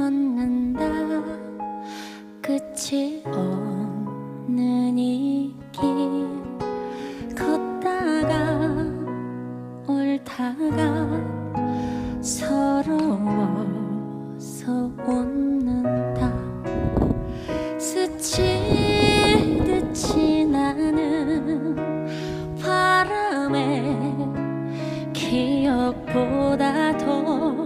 걷는다. 끝이 없는 이 길. 걷다가 울다가 서러워서 웃는다. 스치듯이 나는 바람에 기억보다 더